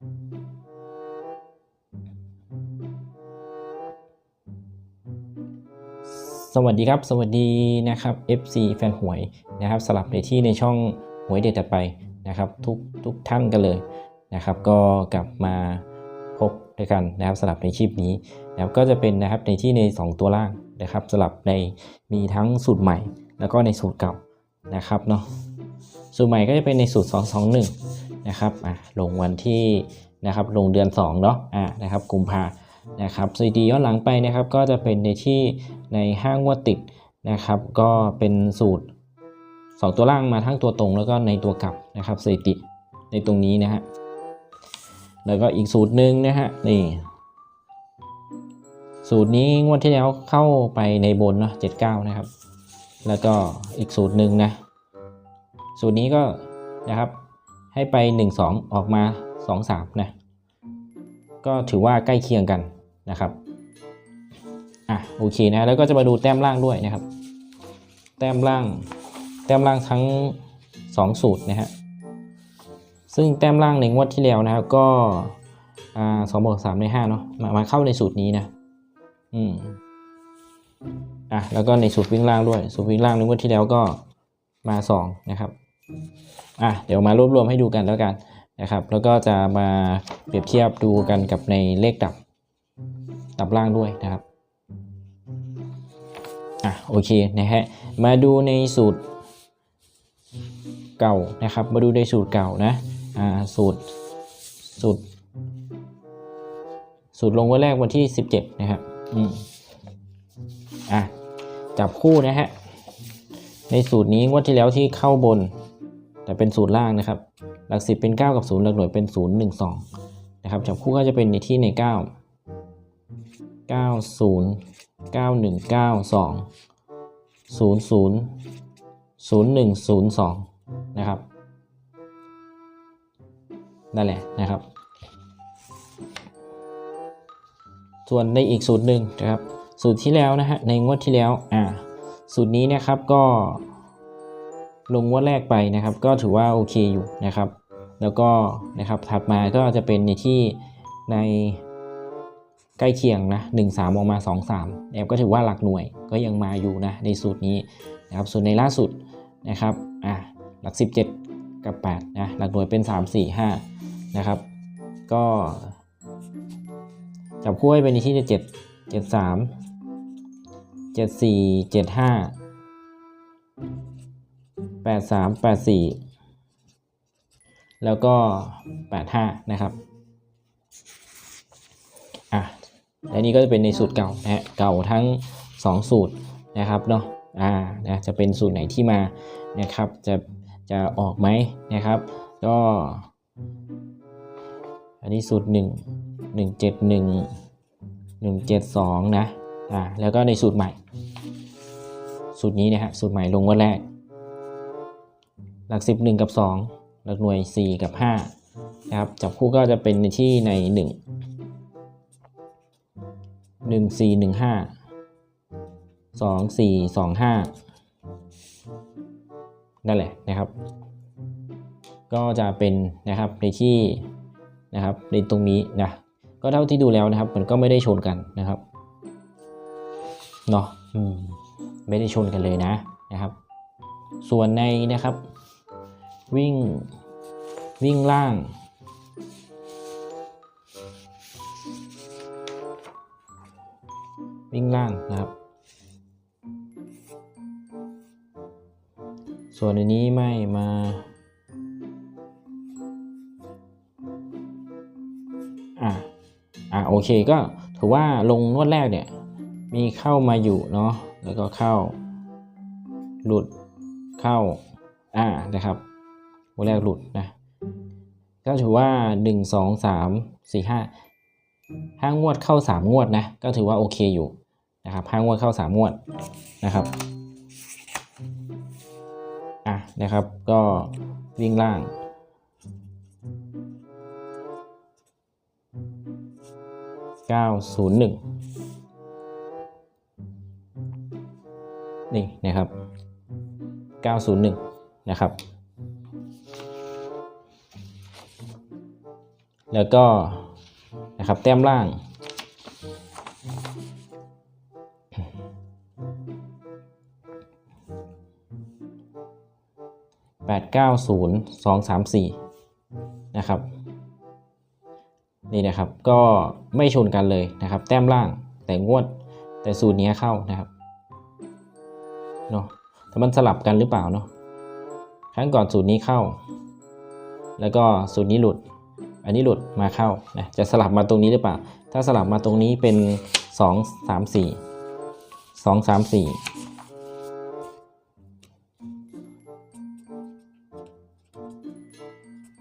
สวัสดีครับ สวัสดีนะครับ FC แฟนหวยนะครับสลับในที่ในช่องหวยเด็ดถัดไปนะครับทุกทุกท่านกันเลยนะครับ ก็กลับมาพบด้วยกันนะครับสลับในคลิปนี้นะครับก็จะเป็นนะครับในที่ใน 2 ตัวล่างนะครับสลับในมีทั้งสูตรใหม่ แล้วก็ในสูตรเก่านะครับเนาะสูตรใหม่ก็จะเป็นในสูตร 221 นะครับอะลงวันที่นะครับลงเดือน2เนาะอะนะครับกุมภานะครับสถิติย้อนหลังไปนะครับก็จะเป็นในที่ในห้างงวดติดนะครับ ก็เป็นสูตร 2 ตัวล่างมาทั้งตัวตรงแล้วก็ในตัวกลับนะครับสถิติในตรงนี้นะฮะแล้วก็อีกสูตรหนึ่งนะฮะนี่สูตรนี้งวดที่แล้วเข้าไปในบนเนาะ79นะครับ แล้วก็อีกสูตรหนึ่งนะ สูตรนี้ก็นะครับ ให้ไป 1 2 ออกมา 2 3นะก็ถือว่าใกล้เคียงกันนะครับอะโอเคนะแล้วก็จะมาดูแต้มล่างด้วยนะครับ แต้มล่าง แต้มล่างทั้ง 2 สูตรนะฮะซึ่งแต้มล่างในงวดที่แล้วนะครับก็สองบวกสามในห้าเนาะมามาเข้าในสูตรนี้นะอืมอะแล้วก็ในสูตรวิ่งล่างด้วย สูตรวิ่งล่างในงวดที่แล้วก็มาสองนะครับ อะเดี๋ยวมารวบรวมให้ดูกันแล้วกันนะครับ แล้วก็จะมาเปรียบเทียบดูกันกับในเลขดับดับล่างด้วยนะครับอะโอเคนะฮะมาดูในสูตรเก่านะครับ มาดูในสูตรเก่านะอ่าสูตรสูตรสูตรลงวันแรกวันที่ 17 นะครับอืมอะจับคู่นะฮะในสูตรนี้งวดที่แล้วที่เข้าบน แต่เป็นสูตรล่างนะครับ หลักสิบเป็น 9 กับ 0 หลักหน่วยเป็น 0 1 2 นะครับจับคู่ก็จะเป็นในที่ใน 9 9 0 9 1 9 2 0 0 0 1 0 2 นะครับนั่นแหละนะครับ ส่วนในอีกสูตรหนึ่งนะครับ สูตรที่แล้วนะฮะในงวดที่แล้วอ่าสูตรนี้นะครับก็ ลงงวดแรกไปนะครับ ก็ถือว่าโอเคอยู่นะครับ แล้วก็นะครับถัดมาก็จะเป็นในที่ในใกล้เคียงนะ1 3ออกมา2 3แอบก็ถือว่าหลักหน่วยก็ยังมาอยู่นะในสูตรนี้นะครับส่วนในล่าสุดนะครับอะหลัก 17 กับ8นะหลักหน่วยเป็น 3 4 5นะครับ ก็จับคู่ให้เป็นในที่7 7 3 7 4 7 5 8 3 8 4แล้วก็85นะครับอะและนี่ก็จะเป็นในสูตรเก่านะฮะเก่าทั้ง 2 สูตรนะครับเนาะอ่านะจะเป็นสูตรไหนที่มานะครับ จะจะออกไหมนะครับ ก็ อันนี้สูตร 1 171 172 นะอ่าแล้วก็ในสูตรใหม่ สูตรนี้นะฮะสูตรใหม่ลงวันแรก หลัก 10 1 กับ 2 หลักหน่วย 4 กับ 5 นะครับ จับคู่ก็จะเป็นในที่ใน 1 1 4 1 5 2 4 2 5 นั่นแหละนะครับ ก็จะเป็นนะครับในที่นะครับในตรงนี้นะ ก็เท่าที่ดูแล้วนะครับ มันก็ไม่ได้ชนกันนะครับ เนาะไม่ได้ชนกันเลยนะนะครับ ส่วนในนะครับ วิ่ง วิ่งล่าง วิ่งล่างนะครับ ส่วนอันนี้ไม่มาอะอะโอเคก็ถือว่าลงนวดแรกเนี่ย มีเข้ามาอยู่เนาะแล้วก็เข้า หลุดเข้า อ่านะครับ วันแรกหลุดนะ ก็ถือว่า 1 2 3 4 5 5 งวดเข้า 3 งวดนะ ก็ถือว่าโอเคอยู่นะครับ5งวดเข้า 3 งวดนะครับ อะนะครับ ก็วิ่งล่าง 901 นี่นะครับ 901 นะครับ แล้วก็นะครับแต้มล่าง แปดเก้าศูนย์สองสามสี่นะครับ นี่นะครับก็ไม่ชนกันเลยนะครับ แต้มล่างแต่งวดแต่สูตรนี้เข้านะครับเนาะแต่มันสลับกันหรือเปล่าเนาะครั้งก่อนสูตรนี้เข้า แล้วก็สูตรนี้หลุด อันนี้หลุดมาเข้านะจะสลับมาตรงนี้หรือเปล่า ถ้าสลับมาตรงนี้เป็น 2 3 4 2 3 4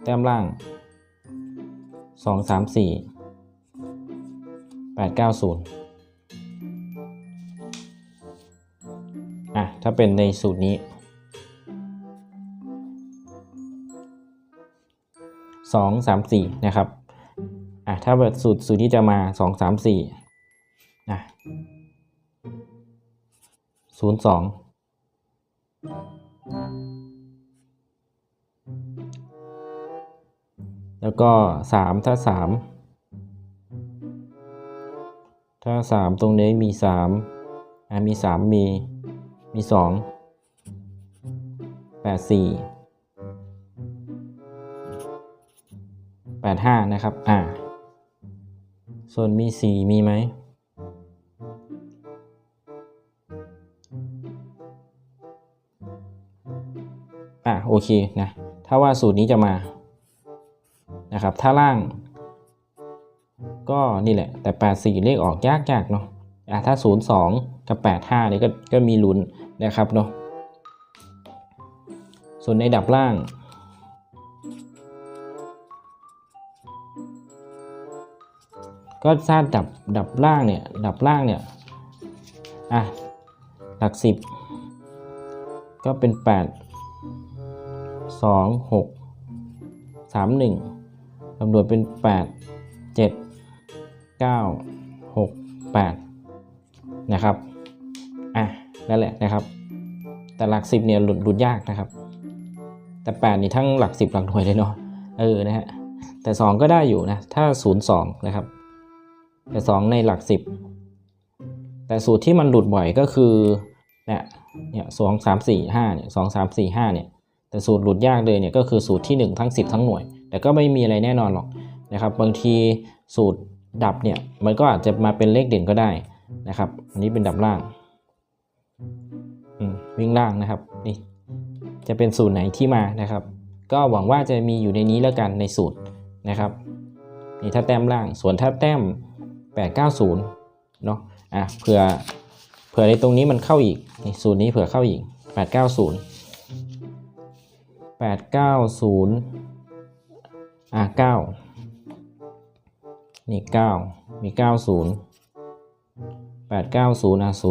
แต้มล่าง 2 3 4 8 9 0อะถ้าเป็นในสูตรนี้ สองสามสี่นะครับอะถ้าแบบสูตรสูตรที่จะมาสองสามสี่นะศูนย์สองแล้วก็สามถ้าสามถ้าสามตรงนี้มีสามอะมีสามมี มีสอ แปดห้านะครับ อ่า ส่วนมีสี่มีไหม อ่าโอเคนะ ถ้าว่าสูตรนี้จะมา นะครับ ถ้าล่าง ก็นี่แหละ แต่ 84 เลขออกยากยากๆเนาะ อ่าถ้า 02 กับ 85 นี่ก็ ก็มีลุ้นนะครับเนาะ ส่วนในดับล่าง ก็ถ้าดับดับล่างเนี่ยดับล่างเนี่ยอะหลักสิบก็เป็นแปดสองหกสามหนึ่งคำนวณเป็นแปดเจ็ดเก้าหกแปดนะครับ อะ นั่นแหละนะครับ แต่หลักสิบเนี่ยหลุดหลุดยากนะครับ แต่แปดนี่ทั้งหลักสิบหลักหน่วยเลยเนาะ เออ นะฮะ แต่สองก็ได้อยู่นะ ถ้าศูนย์สองนะครับ แต่สองในหลักสิบแต่สูตรที่มันหลุดบ่อยก็คือเนี่ยเนี่ยสองสามสี่ห้าเนี่ยสองสามสี่ห้าเนี่ยแต่สูตรหลุดยากเลยเนี่ยก็คือสูตรที่หนึ่งทั้งสิบทั้งหน่วย แต่ก็ไม่มีอะไรแน่นอนหรอกนะครับ บางทีสูตรดับเนี่ยมันก็อาจจะมาเป็นเลขเด่นก็ได้นะครับ อันนี้เป็นดับล่างวิ่งล่างนะครับนี่จะเป็นสูตรไหนที่มานะครับ ก็หวังว่าจะมีอยู่ในนี้แล้วกันในสูตรนะครับนี่ถ้าแต้มล่างส่วนถ้าแต้ม 890เนาะอะเผื่อเผื่อในตรงนี้มันเข้าอีกนี่สูตรนี้เผื่อเข้าอีก 890 890อะ9นี่9มี 90 890อะ00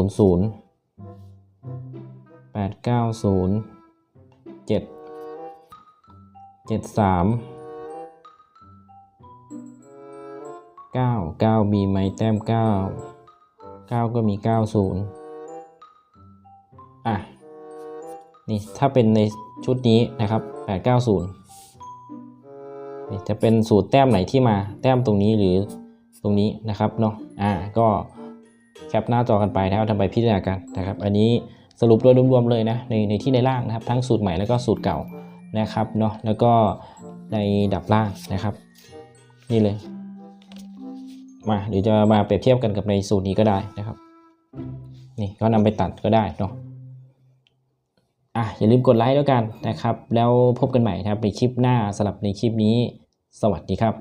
890 7 73 เก้าเก้ามีไหมแต้มเก้าเก้าก็มีเก้าศูนย์อะ นี่ถ้าเป็นในชุดนี้นะครับแปดเก้าศูนย์นี่จะเป็นสูตรแต้มไหนที่มาแต้มตรงนี้หรือตรงนี้นะครับเนาะ อ่า ก็แคปหน้าจอกันไปนะครับทำไปพิจารณากันนะครับ อันนี้สรุปโดยรวมๆเลยนะในในที่ในล่างนะครับ ทั้งสูตรใหม่แล้วก็สูตรเก่านะครับเนาะ แล้วก็ในดับล่างนะครับ นี่เลย มาเดี๋ยวจะมาเปรียบเทียบกันกับในสูตรนี้ก็ได้นะครับ นี่ก็นำไปตัดก็ได้เนาะอะอย่าลืมกดไลค์แล้วกันนะครับ แล้วพบกันใหม่นะครับในคลิปหน้าสลับในคลิปนี้ สวัสดีครับ